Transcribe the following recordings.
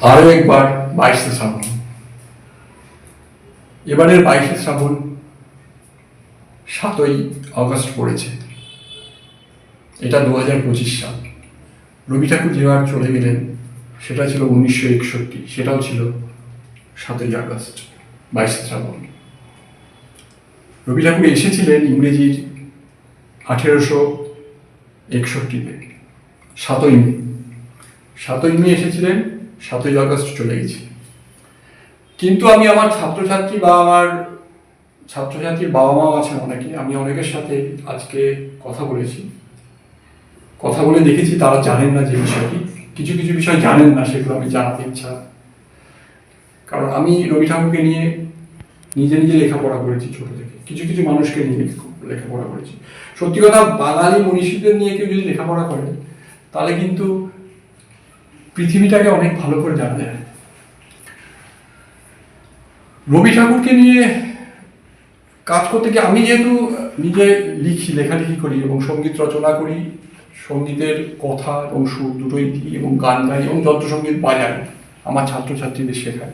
আরও একবার বাইশে শ্রাবণ। এবারের বাইশে শ্রাবণ সাতই আগস্ট পড়েছে। এটা দু হাজার পঁচিশ সাল। রবি ঠাকুর যেবার চলে গেলেন, সেটা ছিল উনিশশো একষট্টি, সেটাও ছিল সাতই আগস্ট, বাইশে শ্রাবণ। রবি ঠাকুর এসেছিলেন ইংরেজির আঠেরোশো একষট্টিতে, সাতই মে। সাতই মে এসেছিলেন সাতই আগস্ট চলে গেছি। কিন্তু আমি আমার ছাত্রছাত্রী বা আমার ছাত্রছাত্রীর বাবা মাও আছেন অনেকে, আমি অনেকের সাথে আজকে কথা বলেছি। কথা বলে দেখেছি, তারা জানেন না যে বিষয়টি। কিছু কিছু বিষয় জানেন না, সেগুলো আমি জানাতে ইচ্ছা। কারণ আমি রবি ঠাকুরকে নিয়ে নিজে নিজে লেখাপড়া করেছি ছোট থেকে। কিছু কিছু মানুষকে নিয়ে লেখাপড়া করেছি। সত্যি কথা, বাঙালি মনীষীদের নিয়ে কেউ যদি লেখাপড়া করে, তাহলে কিন্তু পৃথিবীটাকে অনেক ভালো করে জানা যায় রবি ঠাকুরকে নিয়ে কাজ করতে গিয়ে আমি যেহেতু নিজে লিখি, লেখালেখি করি এবং সংগীত রচনা করি, সঙ্গীতের কথা এবং সুর দুটোই দিই এবং গান গাই এবং যন্ত্রসঙ্গীত বাজাই। আমার ছাত্রছাত্রীদের শেখাই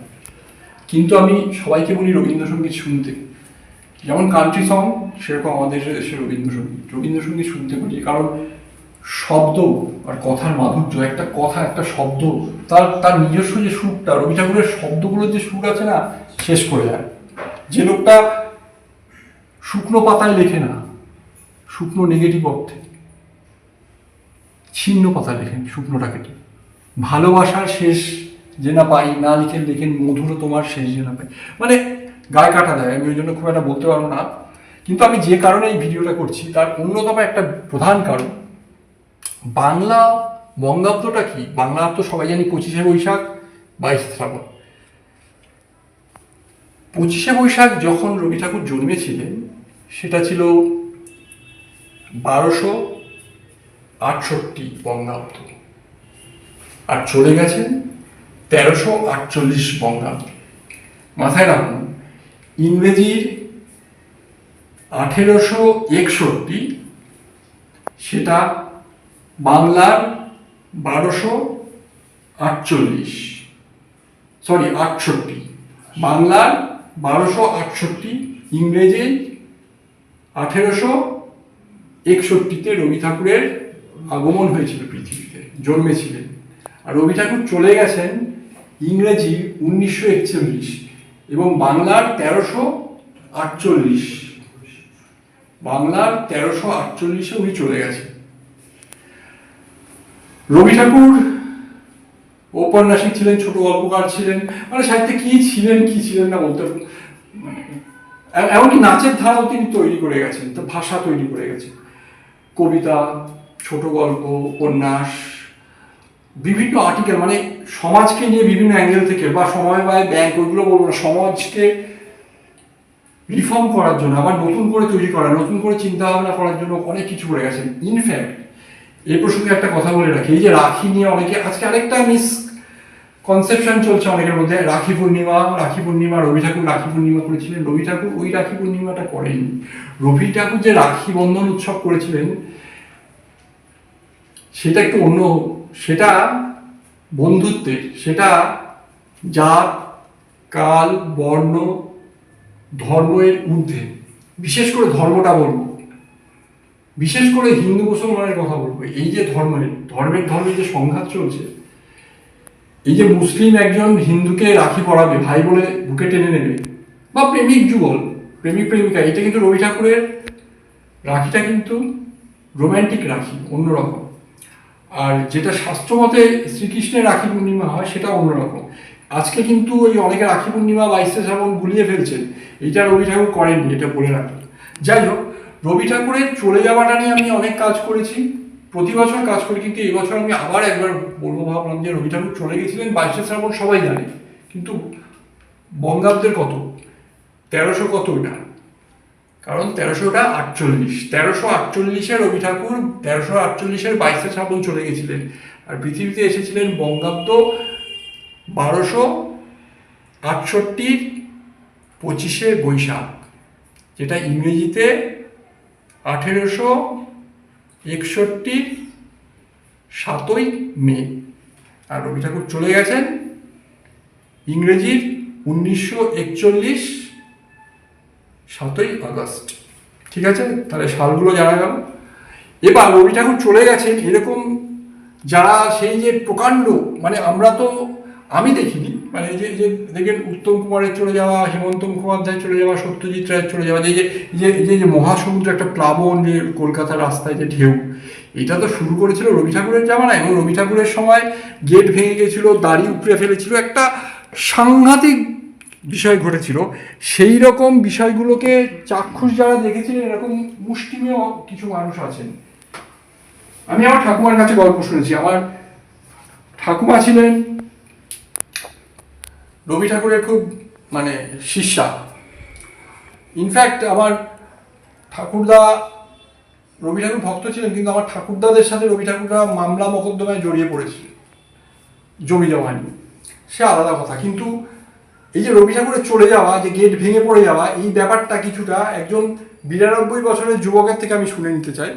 কিন্তু আমি সবাইকে বলি রবীন্দ্রসঙ্গীত শুনতে। যেমন কান্ট্রি সং সেরকম আমাদের দেশে রবীন্দ্রসঙ্গীত। রবীন্দ্রসঙ্গীত শুনতে বলি। কারণ শব্দ আর কথার মাধুর্য, একটা কথা, একটা শব্দ, তার তার নিজস্ব যে সুরটা, রবি ঠাকুরের শব্দগুলোর যে সুর আছে না, শেষ করে যায় যে লোকটা শুকনো পাতায় লেখে না, শুকনো নেগেটিভ অর্থে। ছিন্ন পাতা লেখেন শুকনোটা কেটে ভালোবাসার শেষ যে না পাই, না লিখে লেখেন মধুর তোমার শেষ যে না পাই। মানে গায়ে কাটা দেয়, আমি ওই জন্য খুব একটা বলতে পারব না। কিন্তু আমি যে কারণে এই ভিডিওটা করছি, তার অন্যতম একটা প্রধান কারণ বাংলা বঙ্গাব্দটা কি? বাংলা তো সবাই জানি পঁচিশে বৈশাখ, বাইশ শ্রাবণ। পঁচিশে বৈশাখ যখন রবি ঠাকুর জন্মেছিলেন, সেটা ছিল বারোশো আটষট্টি বঙ্গাব্দ। আর চলে গেছেন তেরোশো আটচল্লিশ বঙ্গাব্দ। মাথায় রাখুন, ইংরেজির আঠেরোশো একষট্টি, সেটা বাংলার বারোশো আটচল্লিশ। সরি আটষট্টি। বাংলার বারোশো আটষট্টি, ইংরেজি আঠেরোশো একষট্টিতে রবি ঠাকুরের আগমন হয়েছিল পৃথিবীতে, জন্মেছিলেন। আর রবি ঠাকুর চলে গেছেন ইংরেজি উনিশশো একচল্লিশ এবং বাংলার তেরোশো আটচল্লিশ। বাংলার তেরোশো আটচল্লিশে উনি চলে গেছেন। রবি ঠাকুর, ঔপন্যাসিক ছিলেন, ছোট গল্পকার ছিলেন। মানে সাহিত্যে কি ছিলেন কি ছিলেন না বলতে মানে এমনকি নাচের ধারাও তিনি তৈরি করে গেছেন, তো ভাষা তৈরি করে গেছেন। কবিতা, ছোট গল্প, উপন্যাস, বিভিন্ন আর্টিকেল মানে সমাজকে নিয়ে বিভিন্ন অ্যাঙ্গেল থেকে, বা সময় বা ব্যাংক ওইগুলো বলব না, সমাজকে রিফর্ম করার জন্য, আবার নতুন করে তৈরি করা, নতুন করে চিন্তা ভাবনা করার জন্য অনেক কিছু করে গেছেন। ইনফ্যাক্ট এই প্রসঙ্গে একটা কথা বলে রাখি। এই যে রাখি নিয়ে অনেকে আজকে আরেকটা মিস কনসেপশন চলছে অনেকের মধ্যে। রাখি পূর্ণিমা রাখি পূর্ণিমা, রবি ঠাকুর রাখি পূর্ণিমা করেছিলেন। রবি ঠাকুর ওই রাখি পূর্ণিমাটা করেননি। রবি ঠাকুর যে রাখি বন্ধন উৎসব করেছিলেন, সেটা একটু অন্য সেটা বন্ধুত্বের, সেটা জাত, কাল, বর্ণ, ধর্মের ঊর্ধ্বে। বিশেষ করে ধর্মটা বলব। বিশেষ করে হিন্দু মুসলমানের কথা বলব। এই যে ধর্মের ধর্মের ধর্মের যে সংঘাত চলছে, এই যে মুসলিম একজন হিন্দুকে রাখি পরাবে, ভাই বলে বুকে টেনে নেবে, বা প্রেমিক যুগল, প্রেমিক প্রেমিকা, এটা কিন্তু রবি ঠাকুরের রাখিটা কিন্তু রোম্যান্টিক রাখি, অন্যরকম। আর যেটা শাস্ত্রমতে শ্রীকৃষ্ণের রাখি পূর্ণিমা হয় সেটা অন্যরকম। আজকে কিন্তু ওই অনেকে রাখি পূর্ণিমা বাইশে শ্রাবণ গুলিয়ে ফেলছেন, এইটা রবি ঠাকুর করেননি, এটা বলে রাখি যাই হোক রবি ঠাকুরের চলে যাওয়াটা নিয়ে আমি অনেক কাজ করেছি। প্রতি বছর কাজ করি, কিন্তু এবছর আমি আবার একবার বলব ভাবলাম যে রবি ঠাকুর চলে গেছিলেন, বাইশে শ্রাবণ সবাই জানে, কিন্তু বঙ্গাব্দের কত? তেরোশো কত ওটা কারণ তেরোশোটা আটচল্লিশ, তেরোশো আটচল্লিশে রবি ঠাকুর, তেরোশো আটচল্লিশের বাইশে শ্রাবণ চলে গেছিলেন। আর পৃথিবীতে এসেছিলেন বঙ্গাব্দ বারোশো আটষট্টির পঁচিশে বৈশাখ, যেটা ইংরেজিতে আঠেরোশো একষট্টির সাতই মে। আর রবি ঠাকুর চলে গেছেন ইংরেজির উনিশশো একচল্লিশ সাতই আগস্ট। ঠিক আছে? তাহলে সালগুলো জানা গেল। এবার রবি ঠাকুর চলে গেছেন এরকম যারা সেই যে প্রকাণ্ড মানে আমরা তো, আমি দেখিনি মানে যে যে দেখেন উত্তম কুমারের চলে যাওয়া হেমন্ত মুখোপাধ্যায় চলে যাওয়া, সত্যজিৎ রায়ের চলে যাওয়া যে যে যে- যে মহাসমুদ্র একটা প্লাবন যে কলকাতার রাস্তায় যে ঢেউ, এটা তো শুরু করেছিল রবি ঠাকুরের জামানা এবং রবি ঠাকুরের সময় গেট ভেঙে গেছিল, দাড়ি উপড়ে ফেলেছিল, একটা সাংঘাতিক বিষয় ঘটেছিল। সেই রকম বিষয়গুলোকে চাক্ষুষ যারা দেখেছিলেন, এরকম মুষ্টিমেয় কিছু মানুষ আছেন। আমি আমার ঠাকুমার কাছে গল্প শুনেছি। আমার ঠাকুমা ছিলেন রবি ঠাকুরের খুব মানে শিষ্যা। ইনফ্যাক্ট আমার ঠাকুরদা, রবি ঠাকুর ভক্ত ছিলেন, কিন্তু আমার ঠাকুরদাদের সাথে রবি ঠাকুররা মামলা মকদ্দমায় জড়িয়ে পড়েছিল, জমি জমা নিয়ে। সে আলাদা কথা, কিন্তু এই যে রবি ঠাকুরের চলে যাওয়া, যে গেট ভেঙে পড়ে যাওয়া, এই ব্যাপারটা কিছুটা একজন বিরানব্বই বছরের যুবকের থেকে আমি শুনে নিতে চাই।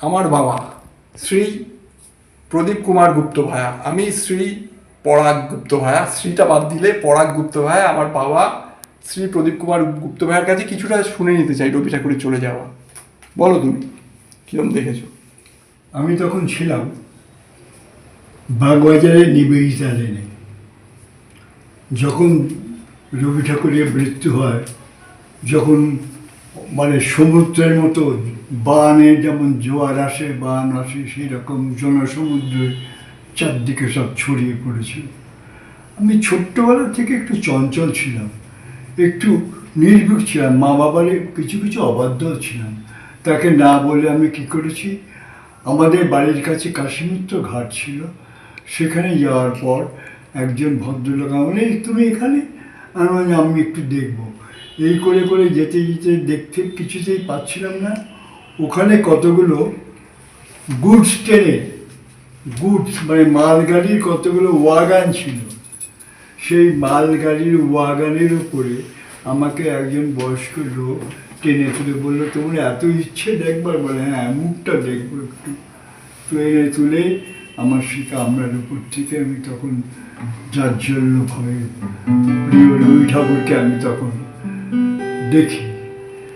আমার বাবা, শ্রী প্রদীপ কুমার গুপ্ত ভায়া, আমি শ্রী পরাগ গুপ্ত ভায়া, শ্রীটা বাদ দিলে পরাগ গুপ্ত ভায়া, আমার বাবা শ্রী প্রদীপ কুমার গুপ্ত ভাইয়ের কাছে কিছুটা শুনে নিতে চাই রবি ঠাকুরের চলে যাওয়া। বলো তুমি, কিরম দেখেছ? আমি তখন ছিলাম বাগবাজারে নিবেদিতা লেনে। যখন রবি ঠাকুরের মৃত্যু হয়, যখন মানে সমুদ্রের মতো বানে যেমন জোয়ার আসে, বান আসে, সেই রকম জনসমুদ্রের চারদিকে সব ছড়িয়ে পড়েছিল আমি ছোট্টবেলা থেকে একটু চঞ্চল ছিলাম একটু নির্ভীক ছিলাম মা বাবার কিছু কিছু অবাধ্য ছিলাম। তাকে না বলে আমি কি করেছি? আমাদের বাড়ির কাছে কাশীমিত্র ঘাট ছিল। সেখানে যাওয়ার পর একজন ভদ্রলোক "এই, তুমি এখানে? বললাম, আমি একটু দেখব। এই করে করে যেতে যেতে দেখতে কিছুতেই পাচ্ছিলাম না। ওখানে কতগুলো গুডস ট্রেনে গুডস মানে মালগাড়ির কতগুলো ওয়াগান ছিল। সেই মালগাড়ির ওয়াগানের উপরে আমাকে একজন বয়স্ক লোক টেনে তুলে বলল, তোমার এত ইচ্ছে দেখবার? বলে হ্যাঁ মুখটা দেখব একটু। ট্রেনে তুলে আমার সেই কামরার উপর থেকে আমি তখন জাজ্জল্যভাবে প্রিয় রবি ঠাকুরকে আমি তখন দেখি।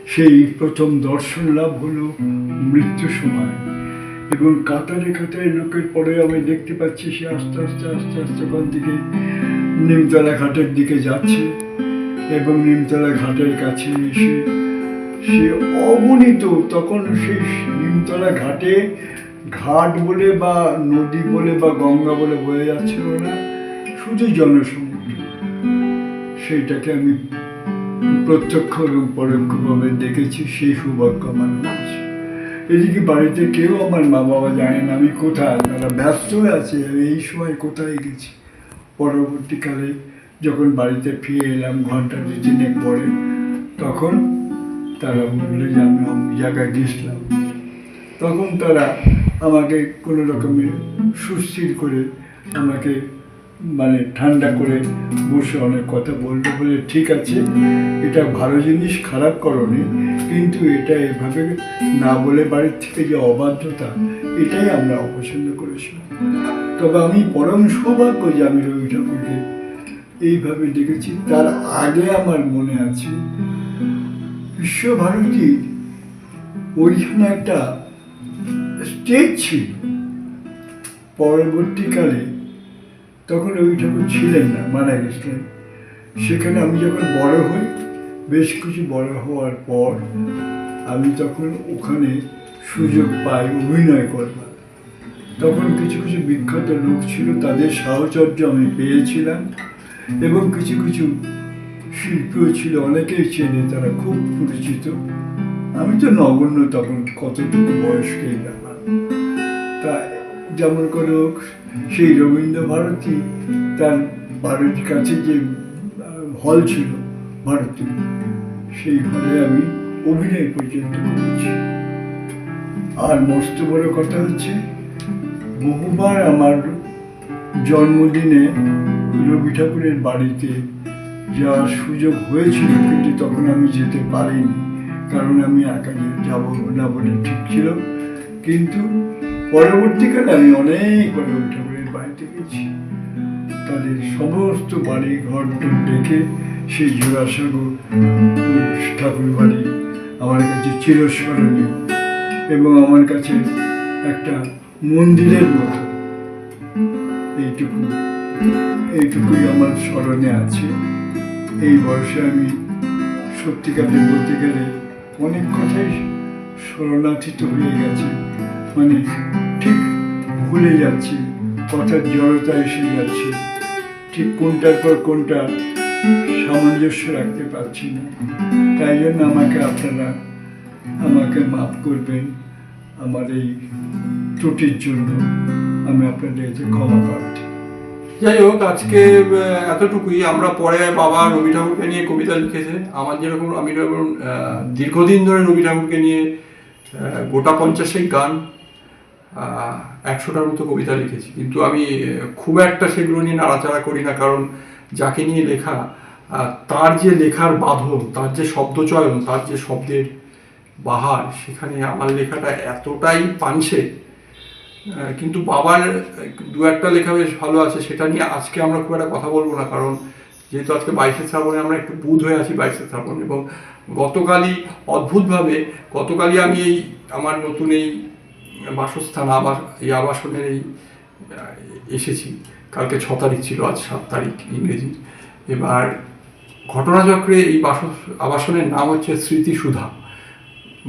সেই প্রথম দর্শন লাভ হলো মৃত্যু সময়। এবং কাতারে কাতারে লোকের পরে আমি দেখতে পাচ্ছি সে আস্তে আস্তে আস্তে আস্তে ওখান থেকে নিমতলা ঘাটের দিকে যাচ্ছে এবং নিমতলা ঘাটের কাছে এসে সে অগণিত, তখন সেই নিমতলা ঘাটে ঘাট বলে বা নদী বলে বা গঙ্গা বলে বয়ে যাচ্ছিল না, শুধু জনসমুদ্র। সেইটাকে আমি প্রত্যক্ষ এবং পরোক্ষভাবে দেখেছি, সেই সৌভাগ্য আমার এদিকে বাড়িতে কেউ আমার মা বাবা জানে না, আমি কোথায়? তারা ব্যস্ত আছে আমি এই সময় কোথায় গেছি? পরবর্তীকালে যখন বাড়িতে ফিরে এলাম, ঘণ্টা দু তিনেক পরে, তখন তারা বলল যে আমি অমুক জায়গায় গেছিলাম। তখন তারা আমাকে কোনো রকমের সুস্থির করে আমাকে মানে ঠান্ডা করে বসে অনেক কথা বলল বলে ঠিক আছে, এটা ভালো জিনিস, খারাপ করনি। কিন্তু এটা এভাবে না বলে বাড়ির থেকে যে অবাধ্যতা, এটাই আমরা অপছন্দ করেছিলাম। তবে আমি পরম সৌভাগ্য যে আমি রবি ঠাকুরকে এইভাবে দেখেছি। তার আগে আমার মনে আছে, বিশ্বভারতী ওইখানে একটা স্টেজ ছিল। পরবর্তীকালে তখন রবি ঠাকুর ছিলেন না, মারা গেছিলেন। সেখানে আমি যখন বড় হই, বেশ কিছু বড় হওয়ার পর আমি তখন ওখানে সুযোগ পাই, অভিনয় করবার তখন কিছু কিছু বিখ্যাত লোক ছিল, তাদের সাহচর্য আমি পেয়েছিলাম এবং কিছু কিছু শিল্পীও ছিল, অনেকেই চেনে, তারা খুব পরিচিত। আমি তো নগণ্য তখন, কতটুকু বয়স্ক এই ব্যাপার। তা যেমন করে হোক সেই রবীন্দ্র ভারতী তার বাড়ির কাছে যে হল ছিল ভারতী সেই হলে আমি অভিনয় পর্যন্ত করেছি। আর মস্ত বড় কথা হচ্ছে, বহুবার আমার জন্মদিনে রবি ঠাকুরের বাড়িতে যাওয়ার সুযোগ হয়েছিল কিন্তু তখন আমি যেতে পারিনি, কারণ আমি একা যাব না বলে ঠিক ছিল। কিন্তু পরবর্তীকালে আমি অনেকবার ঠাকুরের বাড়িতে গেছি। তাদের সমস্ত বাড়ি, ঘর দেখে সেই জোড়াসাগর ঠাকুর বাড়ি আমার কাছে চিরস্মরণীয় এবং আমার কাছে একটা মন্দিরের মতো। এইটুকু, এইটুকুই আমার স্মরণে আছে। এই বয়সে আমি সত্যিকারে বলতে গেলে অনেক কথাই স্মরণাতীত হয়ে গেছে। মানে ঠিক ভুলে যাচ্ছি, কথার জড়তা এসে যাচ্ছে, ঠিক কোনটার পর কোনটা সামঞ্জস্য রাখতে পারছি না। তাই জন্য আমাকে আপনারা আমাকে মাফ করবেন আমার এই ত্রুটির জন্য। আমি আপনাদের কাছে ক্ষমা প্রার্থী। যাই হোক, আজকে এতটুকুই। আমরা পরে বাবা রবি ঠাকুরকে নিয়ে কবিতা লিখেছে। আমার যেরকম, আমি যেরকম দীর্ঘদিন ধরে রবি ঠাকুরকে নিয়ে গোটা পঞ্চাশেক গান একশোটার মতো কবিতা লিখেছি। কিন্তু আমি খুব একটা সেগুলো নিয়ে নাড়াচাড়া করি না, কারণ যাকে নিয়ে লেখা তার যে লেখার বাঁধন, তার যে শব্দচয়ন, তার যে শব্দের বাহার, সেখানে আমার লেখাটা এতটাই পানছে কিন্তু বাবার দু একটা লেখা বেশ ভালো আছে, সেটা নিয়ে আজকে আমরা খুব একটা কথা বলব না, কারণ যেহেতু আজকে বাইশে শ্রাবণে আমরা একটু বুধ হয়ে আছি বাইশে শ্রাবণ, এবং গতকালই অদ্ভুতভাবে, গতকালই আমি এই আমার নতুন এই বাসস্থান আবাস, এই আবাসনের এই এসেছি। কালকে ছ তারিখ ছিল, আজ সাত তারিখ ইংরেজি। এবার ঘটনাচক্রে এই বাস আবাসনের নাম হচ্ছে স্মৃতিসুধা।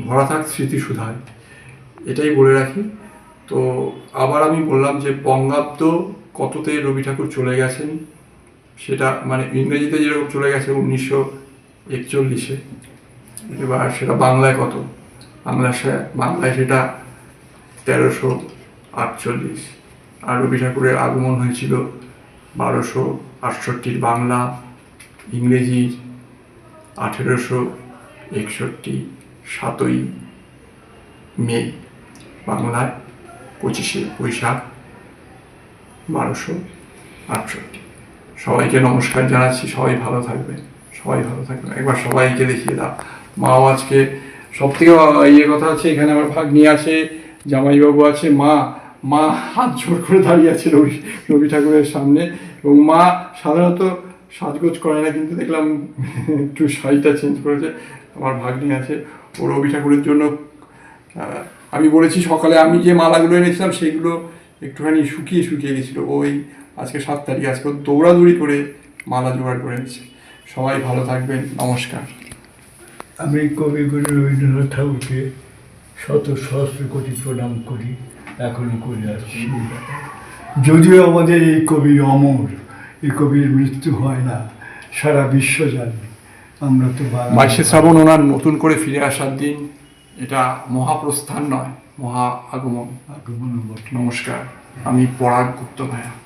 ভরা থাক স্মৃতিসুধায়। এটাই বলে রাখি। তো আবার আমি বললাম যে বঙ্গাব্দ কততে রবি ঠাকুর চলে গেছেন, সেটা মানে ইংরেজিতে যেরকম চলে গেছে উনিশশো একচল্লিশে। এবার সেটা বাংলায় কত? বাংলা বাংলায় সেটা তেরোশো আটচল্লিশ। আর রবি ঠাকুরের আগমন হয়েছিল বারোশো আটষট্টির বাংলা ইংরেজির আঠেরোশো একষট্টি সাতই মে, বাংলায় পঁচিশে বৈশাখ বারোশো আটষট্টি। সবাইকে নমস্কার জানাচ্ছি, সবাই ভালো থাকবেন, সবাই ভালো থাকবেন। একবার সবাইকে দেখিয়ে দাও। মাও আজকে সব থেকে ইয়ে কথা আছে এখানে আমার ভাগ্নি আছে জামাইবাবু আছে, মা মা হাত জোর করে দাঁড়িয়ে আছে রবি রবি ঠাকুরের সামনে এবং মা সাধারণত সাজগোজ করে না, কিন্তু দেখলাম একটু শাড়িটা চেঞ্জ করেছে, আমার ভাগ্নি আছে, ও রবি ঠাকুরের জন্য আমি বলেছি সকালে আমি যে মালাগুলো এনেছিলাম সেগুলো একটুখানি শুকিয়ে শুকিয়ে গেছিল ওই আজকে সাত তারিখ, আজকে দৌড়াদৌড়ি করে মালা জোগাড় করে এনেছে সবাই ভালো থাকবেন, নমস্কার। আমি কবিগুরু রবীন্দ্রনাথ ঠাকুরকে শত সহস্র কোটি প্রণাম করি এখনও করে আসছি। যদিও আমাদের এই কবি অমর এই কবির মৃত্যু হয় না সারা বিশ্ব জানে। আমরা তো। বাইশে শ্রাবণ ওনার নতুন করে ফিরে আসার দিন এটা মহাপ্রস্থান নয় মহা আগমন। আগমন নমস্কার আমি পরাগ গুপ্ত ভাইয়া।